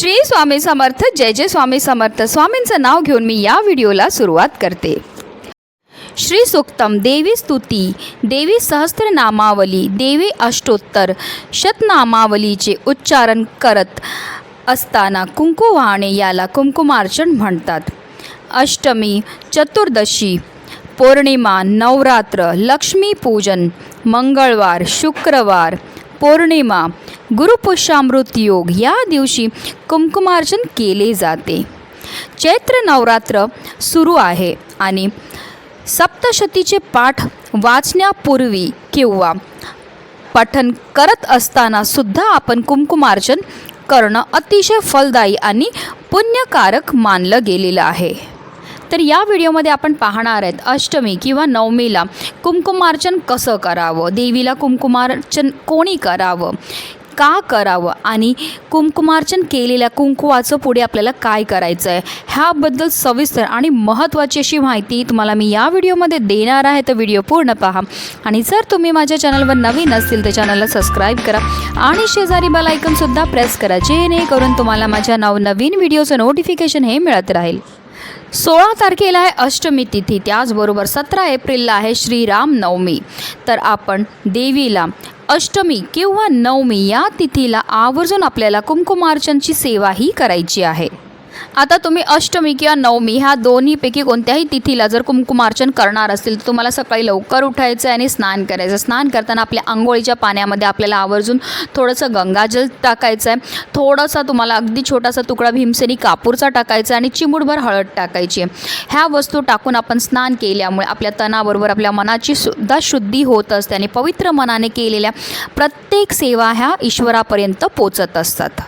श्री स्वामी समर्थ जय जय स्वामी समर्थ. स्वामींचं नाव घेऊन मी या व्हिडिओला सुरुवात करते. श्री सुक्तम देवी स्तुती देवी सहस्त्रनामावली देवी अष्टोत्तर शतनामावलीचे उच्चारण करत असताना कुंकू वाहणे याला कुंकुमार्चन म्हणतात. अष्टमी चतुर्दशी पौर्णिमा नवरात्र लक्ष्मीपूजन मंगळवार शुक्रवार पौर्णिमा गुरुपुष्यामृत योग या दिवशी कुंकुमार्चन केले जाते. चैत्र नवरात्र सुरू आहे आणि सप्तशतीचे पाठ वाचण्यापूर्वी किंवा पठन करत असताना सुद्धा आपण कुंकुमार्चन करणं अतिशय फलदायी आणि पुण्यकारक मानलं गेलेलं आहे. तर या व्हिडिओमध्ये आपण पाहणार आहेत अष्टमी किंवा नवमीला कुमकुमार्चन कसं करावं? देवीला कुमकुमार्चन कोणी करावं? का करावं? आणि कुंकुमार्चन केलेल्या कुंकुवाचं पुढे आपल्याला काय करायचं आहे ह्याबद्दल सविस्तर आणि महत्त्वाची अशी माहिती तुम्हाला मी या व्हिडिओमध्ये देणार आहे. तर व्हिडिओ पूर्ण पहा. आणि जर तुम्ही माझ्या चॅनलवर नवीन असतील तर चॅनलला सबस्क्राईब करा. आणि शेजारी बेल आयकनसुद्धा प्रेस करा जेणेकरून तुम्हाला माझ्या नवनवीन व्हिडिओचं नोटिफिकेशन हे मिळत राहील. सोळा तारखेला आहे अष्टमी तिथी. त्याचबरोबर सतरा एप्रिलला आहे श्रीराम नवमी तर आपण देवीला अष्टमी किंवा नवमी या तिथीला आवर्जून आपल्याला कुंकुमार्चनची सेवाही करायची आहे. आता तुम्ही अष्टमी किंवा नवमी ह्या दोन्हीपैकी कोणत्याही तिथीला जर कुंकुमार्चन करणार असतील तर तुम्हाला सकाळी लवकर उठायचं आहे आणि स्नान करायचं स्नान करताना आपल्या आंघोळीच्या पाण्यामध्ये आपल्याला आवर्जून थोडंसं गंगाजल टाकायचं आहे. थोडासा तुम्हाला अगदी छोटासा तुकडा भीमसेनी कापूरचा टाकायचा आहे आणि चिमूटभर हळद टाकायची आहे. ह्या वस्तू टाकून आपण स्नान केल्यामुळे आपल्या तणाबरोबर आपल्या मनाची सुद्धा शुद्धी होत असते आणि पवित्र मनाने केलेल्या प्रत्येक सेवा ह्या ईश्वरापर्यंत पोचत असतात.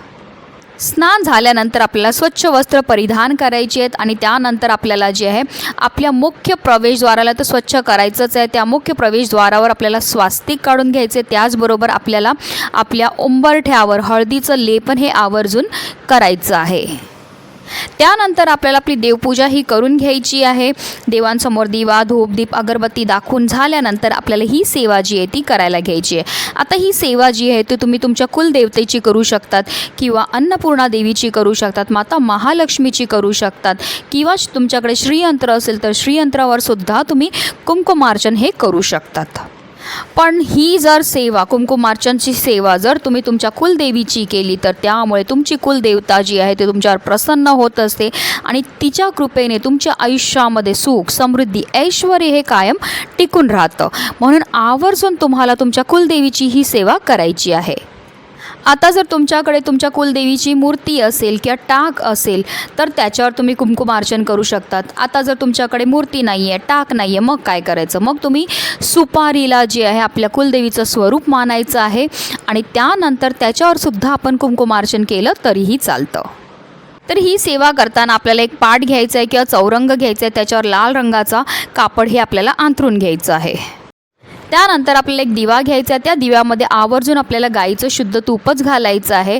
स्नान झाल्यानंतर आपल्याला स्वच्छ वस्त्र परिधान करायची आहेत आणि त्यानंतर आपल्याला जे आहे आपल्या मुख्य प्रवेशद्वाराला तर स्वच्छ करायचंच आहे. त्या मुख्य प्रवेशद्वारावर आपल्याला स्वास्तिक काढून घ्यायचे त्याचबरोबर आपल्याला आपल्या उंबरठ्यावर हळदीचं लेपन हे आवर्जून करायचं आहे. त्यानंतर आपल्याला आपली देवपूजा ही करून घ्यायची आहे. देवांसमोर दिवा धूप दीप अगरबत्ती दाखवून झाल्यानंतर आपल्याला ही सेवा जी आहे ती करायला घ्यायची आहे. आता ही सेवा जी आहे ती तुम्ही तुमच्या कुलदेवतेची करू शकतात किंवा अन्नपूर्णा देवीची करू शकतात माता महालक्ष्मीची करू शकतात किंवा तुमच्याकडे श्रीयंत्र असेल तर श्रीयंत्रावर सुद्धा तुम्ही कुंकुमार्चन हे करू शकतात. पण ही जर सेवा कुमकुमार्चनची सेवा जर तुम्ही तुमच्या कुलदेवीची केली तर त्यामुळे तुमची कुलदेवता जी आहे ती तुमच्यावर प्रसन्न होत असते आणि तिच्या कृपेने तुमच्या आयुष्यामध्ये सुख समृद्धी ऐश्वर हे कायम टिकून राहतं. म्हणून आवर्जून तुम्हाला तुमच्या कुलदेवीची ही सेवा करायची आहे. आता जर तुमच्याकडे तुमच्या कुलदेवीची मूर्ती असेल किंवा टाक असेल तर त्याच्यावर तुम्ही कुमकुमार्चन करू शकतात. आता जर तुमच्याकडे मूर्ती नाही आहे टाक नाही आहे मग काय करायचं? मग तुम्ही सुपारीला जे आहे आपल्या कुलदेवीचं स्वरूप मानायचं आहे आणि त्यानंतर त्याच्यावर सुद्धा आपण कुमकुमार्चन केलं तरीही चालतं. तर ही सेवा करताना आपल्याला एक पाट घ्यायचा आहे किंवा चौरंग घ्यायचा आहे त्याच्यावर लाल रंगाचा कापड हे आपल्याला अंथरून घ्यायचं आहे. त्यानंतर आपल्याला एक दिवा घ्यायचा आहे. त्या दिव्यामध्ये आवर्जून आपल्याला गाईचं शुद्ध तूपच घालायचं आहे.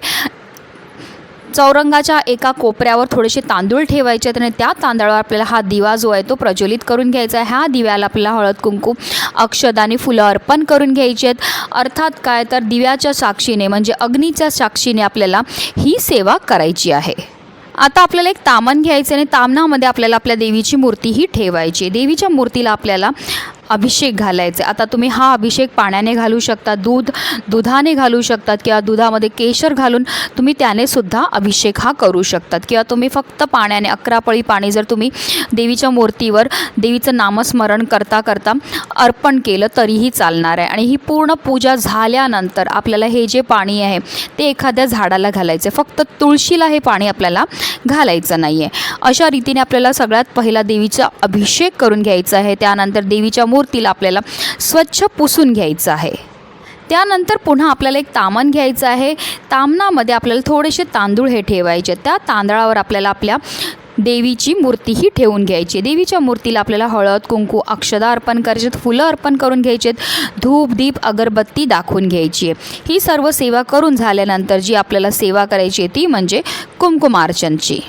चौरंगाच्या एका कोपऱ्यावर थोडेसे तांदूळ ठेवायचे आहेत आणि त्या तांदळावर आपल्याला हा दिवा जो आहे तो प्रज्वलित करून घ्यायचा आहे. ह्या दिव्याला आपल्याला हळद कुंकू अक्षद आणि फुलं अर्पण करून घ्यायची आहेत. अर्थात काय? तर दिव्याच्या साक्षीने म्हणजे अग्नीच्या साक्षीने आपल्याला ही सेवा करायची आहे. आता आपल्याला एक तामण घ्यायचं आणि तामणामध्ये आपल्याला आपल्या देवीची मूर्ती ही ठेवायची देवीच्या मूर्तीला आपल्याला अभिषेक घालायचे. आता तुम्ही हा अभिषेक पाण्याने घालू शकता दूध दुधाने घालू शकतात किंवा दुधामध्ये केशर घालून तुम्ही त्याने सुद्धा अभिषेक हा करू शकतात. किंवा तुम्ही फक्त पाण्याने अकरा पळी पाणी जर तुम्ही देवीच्या मूर्तीवर देवीचं नामस्मरण करता करता अर्पण केलं तरीही चालणार आहे. आणि ही पूर्ण पूजा झाल्यानंतर आपल्याला हे जे पाणी आहे ते एखाद्या झाडाला घालायचं. आहे फक्त तुळशीला हे पाणी आपल्याला घालायचं नाही आहे अशा रीतीने आपल्याला सगळ्यात पहिला देवीचा अभिषेक करून घ्यायचा आहे. त्यानंतर देवीच्या मूर्तीला आपल्याला स्वच्छ पुसून घ्यायचं आहे. त्यानंतर पुन्हा आपल्याला एक तामण घ्यायचं आहे. तामणामध्ये आपल्याला थोडेसे तांदूळ हे ठेवायचे. त्या तांदळावर आपल्याला आपल्या देवीची मूर्तीही ठेवून घ्यायची. देवीच्या मूर्तीला आपल्याला हळद कुंकू अक्षदा अर्पण करायचे. फुलं अर्पण करून घ्यायचेत धूप दीप अगरबत्ती दाखवून घ्यायची. आहे ही सर्व सेवा करून झाल्यानंतर जी आपल्याला सेवा करायची आहे ती म्हणजे कुंकुमार्चनची.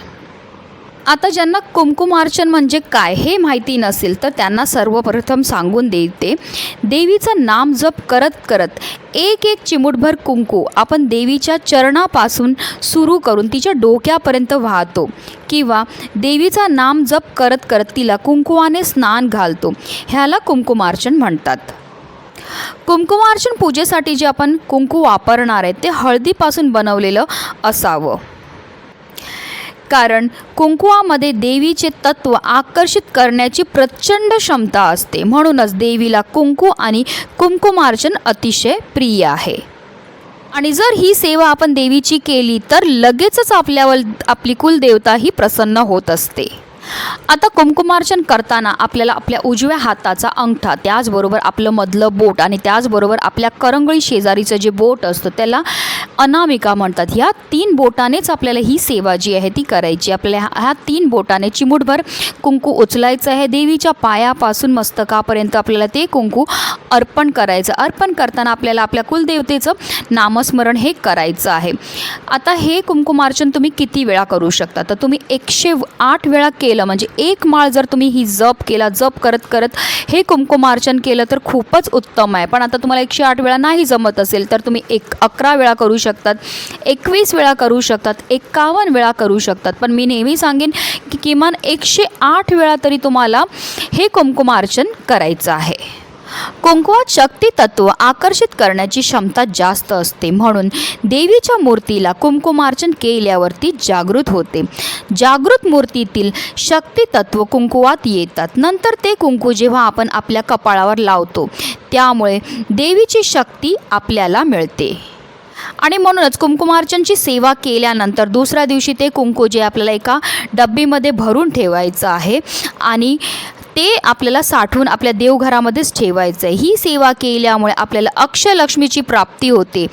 आता ज्यांना कुंकुमार्चन म्हणजे काय हे माहिती नसेल तर त्यांना सर्वप्रथम सांगून देते. देवीचं नाम जप करत करत एक एक चिमूटभर कुंकू आपण देवीच्या चरणापासून सुरू करून तिच्या डोक्यापर्यंत वाहतो. किंवा देवीचा नाम जप करत करत तिला कुंकुवाने स्नान घालतो. ह्याला कुंकुमार्चन म्हणतात. कुंकुमार्चन पूजेसाठी जे आपण कुंकू वापरणार आहे ते हळदीपासून बनवलेलं असावं. कारण कुंकुवामध्ये देवीचे तत्व आकर्षित करण्याची प्रचंड क्षमता असते. म्हणूनच देवीला कुंकू आणि कुंकुमार्चन अतिशय प्रिय आहे. आणि जर ही सेवा आपण देवीची केली तर लगेचच आपल्यावर आपली कुलदेवता ही प्रसन्न होत असते. आता कुंकुमार्चन करताना आपल्याला आपल्या उजव्या हाताचा अंगठा त्याचबरोबर आपलं मधलं बोट आणि त्याचबरोबर आपल्या करंगळी शेजारीचं जे बोट असतं त्याला अनामिका म्हणतात. ह्या तीन बोटानेच आपल्याला ही सेवा जी आहे ती करायची. आपल्याला ह्या ह्या तीन बोटाने चिमूटभर कुंकू उचलायचं आहे. देवीच्या पायापासून मस्तकापर्यंत आपल्याला ते कुंकू अर्पण करायचं. अर्पण करताना आपल्याला आपल्या कुलदेवतेचं नामस्मरण हे करायचं आहे. आता हे कुंकुमार्चन तुम्ही किती वेळा करू शकता? तर तुम्ही एकशे आठ वेळा केलं म्हणजे एक माळ जर तुम्ही ही जप केला जप करत करत हे कुंकुमार्चन केलं तर खूपच उत्तम आहे. पण आता तुम्हाला एकशे आठ वेळा नाही जमत असेल तर तुम्ही एक अकरा वेळा करू शकतात. एकवीस वेळा करू शकतात. एकावन्न वेळा करू शकतात. पण मी नेहमी सांगेन की किमान एकशे आठ वेळा तरी तुम्हाला हे कुंकुमार्चन करायचं आहे. कुंकुवात शक्ती तत्व आकर्षित करण्याची क्षमता जास्त असते. म्हणून देवीच्या मूर्तीला कुंकुमार्चन केल्यावरती जागृत होते. जागृत मूर्तीतील शक्ती तत्व कुंकुवात येतात. नंतर ते कुंकू जेव्हा आपण आपल्या कपाळावर लावतो त्यामुळे देवीची शक्ती आपल्याला मिळते. आणि म्हणूनच कुंकुमार्चनची सेवा केल्यानंतर दुसऱ्या दिवशी ते कुंकू जे आपल्याला एका डब्बीमध्ये भरून ठेवायचं आहे. आणि ते आपल्याला साठवून आपल्या देवघरामध्येच ठेवायचं आहे ही सेवा केल्यामुळे आपल्याला अक्षयलक्ष्मीची प्राप्ती होते.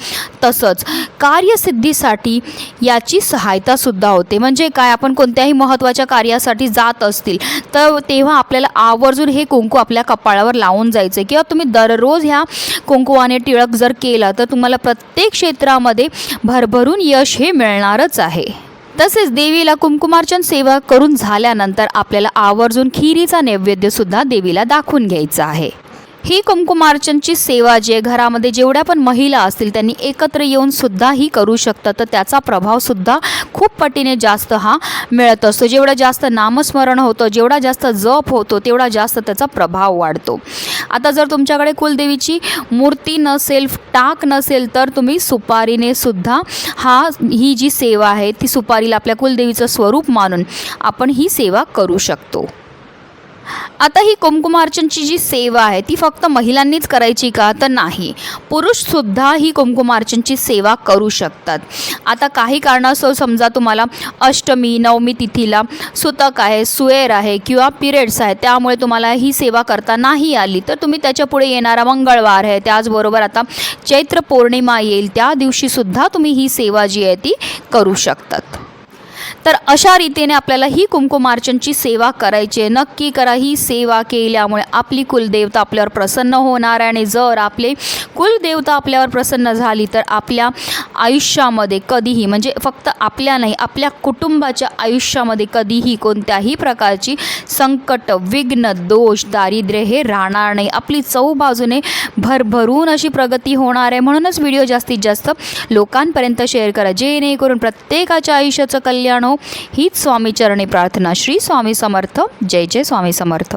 तसंच कार्यसिद्धीसाठी याची सहायतासुद्धा होते. म्हणजे काय? आपण कोणत्याही महत्त्वाच्या कार्यासाठी जात असतील तर तेव्हा आपल्याला आवर्जून हे कुंकू आपल्या कपाळावर लावून जायचं किंवा तुम्ही दररोज ह्या कुंकुवाने टिळक जर केला तर तुम्हाला प्रत्येक क्षेत्रामध्ये भरभरून यश हे मिळणारच आहे. तसेच देवीला कुमकुमार्चन सेवा करून झाल्यानंतर आपल्याला आवर्जून खिरीचा नैवेद्यसुद्धा देवीला दाखवून घ्यायचा आहे. ही कुंकुमार्चनची सेवा जे घरामध्ये जेवढ्या पण महिला असतील त्यांनी एकत्र येऊन सुद्धा ही करू शकतात. तर त्याचा प्रभावसुद्धा खूप पटीने जास्त हा मिळत असतो. जेवढं जास्त नामस्मरण होतं जेवढा जास्त जप होतो तेवढा जास्त त्याचा प्रभाव वाढतो. आता जर तुमच्याकडे कुलदेवीची मूर्ती नसेल टाक नसेल तर तुम्ही सुपारीने सुद्धा हा ही जी सेवा आहे ती सुपारीला आपल्या कुलदेवीचं स्वरूप मानून आपण ही सेवा करू शकतो. आता ही कुमकुमार्चनची जी सेवा आहे ती फक्त महिलांनीच करायची का? तर नाही. पुरुषसुद्धा ही कुमकुमार्चनची सेवा करू शकतात. आता काही कारणास्तव समजा तुम्हाला अष्टमी नवमी तिथीला सुतक आहे सुएर आहे किंवा पिरियड्स आहे त्यामुळे तुम्हाला ही सेवा करता नाही आली तर तुम्ही त्याच्यापुढे येणारा मंगळवार आहे. त्याचबरोबर आता चैत्र पौर्णिमा येईल त्या दिवशीसुद्धा तुम्ही ही सेवा जी आहे ती करू शकतात. तर अशा रीतीने आपल्याला ही कुंकुमार्चनची सेवा करायची आहे. नक्की करा ही सेवा केल्यामुळे आपली कुलदेवता आपल्यावर प्रसन्न होणार आहे. आणि जर आपले कुलदेवता आपल्यावर प्रसन्न झाली तर आपल्या आयुष्यामध्ये कधीही म्हणजे फक्त आपल्या नाही आपल्या कुटुंबाच्या आयुष्यामध्ये कधीही कोणत्याही प्रकारची संकट विघ्न दोष दारिद्र्य हे राहणार नाही. आपली चौबाजूने भरभरून अशी प्रगती होणार आहे. म्हणूनच व्हिडिओ जास्तीत जास्त लोकांपर्यंत शेअर करा. जेणेकरून प्रत्येकाच्या आयुष्याचं कल्याण हीच स्वामी चरणी प्रार्थना. श्री स्वामी समर्थ. जय जय स्वामी समर्थ.